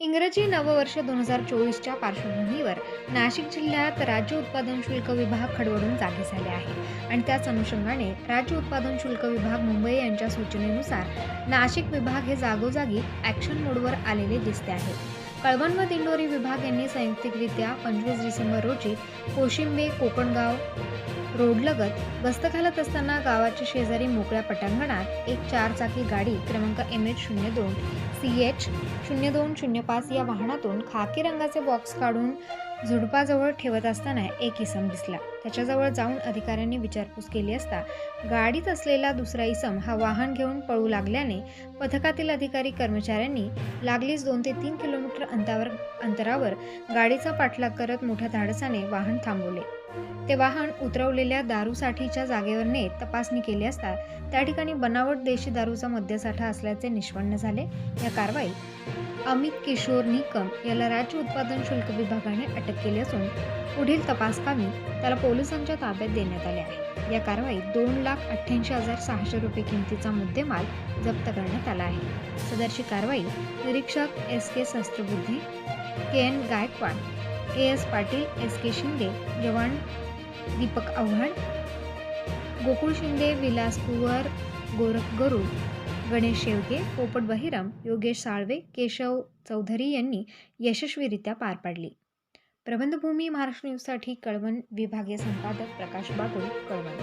इंग्रजी नववर्ष दोन हजार चोवीसच्या पार्श्वभूमीवर नाशिक जिल्ह्यात राज्य उत्पादन शुल्क विभाग खडवडून जागे झाले आहे. आणि त्याच अनुषंगाने राज्य उत्पादन शुल्क विभाग मुंबई यांच्या सूचनेनुसार नाशिक विभाग हे जागोजागी ॲक्शन मोडवर आलेले दिसते आहे. कळवण व दिंडोरी विभाग यांनी संयुक्तिकरित्या पंचवीस डिसेंबर रोजी कोशिंबे कोकणगाव रोडलगत गस्त घालत असताना गावाच्या शेजारी मोकळ्या पटांगणात एक चारचाकी गाडी क्रमांक एम एच शून्य दोन सी एच शून्य दोन शून्य पाच या वाहनातून खाकी रंगाचे बॉक्स काढून झुडपाजवळ ठेवत असताना एक इसम दिसला. त्याच्याजवळ जाऊन अधिकाऱ्यांनी विचारपूस केली असता गाडीत असलेला दुसरा इसम हा वाहन घेऊन पळू लागल्याने पथकातील अधिकारी कर्मचाऱ्यांनी लागलीच दोन ते तीन किलोमीटर अंतरावर अंतरावर गाडीचा पाठलाग करत मोठ्या धाडसाने वाहन थांबवले. ते वाहन उतरवलेल्या दारूसाठीच्या जागेवर नेत तपासणी केली असता त्या ठिकाणी बनावट देशी दारूचा मद्यसाठा असल्याचे निष्पन्न झाले. या कारवाईत अमित किशोर निकम याला राज्य उत्पादन शुल्क विभागाने अटक केली असून पुढील तपासकामी त्याला पोलिसांच्या ताब्यात देण्यात आले आहे. या कारवाईत दोन लाख अठ्ठ्याऐंशी हजार सहाशे रुपये किमतीचा मुद्देमाल जप्त करण्यात आला आहे. सदरची कारवाई निरीक्षक S K Shastrabuddhe K N Gaikwad A S Patil S K Shinde जवान दीपक आव्हाड गोकुळ शिंदे विलास कुवर गोरख गरुड गणेश शेवगे पोपट बहिरम योगेश साळवे केशव चौधरी यांनी यशस्वीरित्या पार पाडली. प्रबंधभूमी महाराष्ट्र न्यूजसाठी कळवण विभागीय संपादक प्रकाश बागुल कळवण.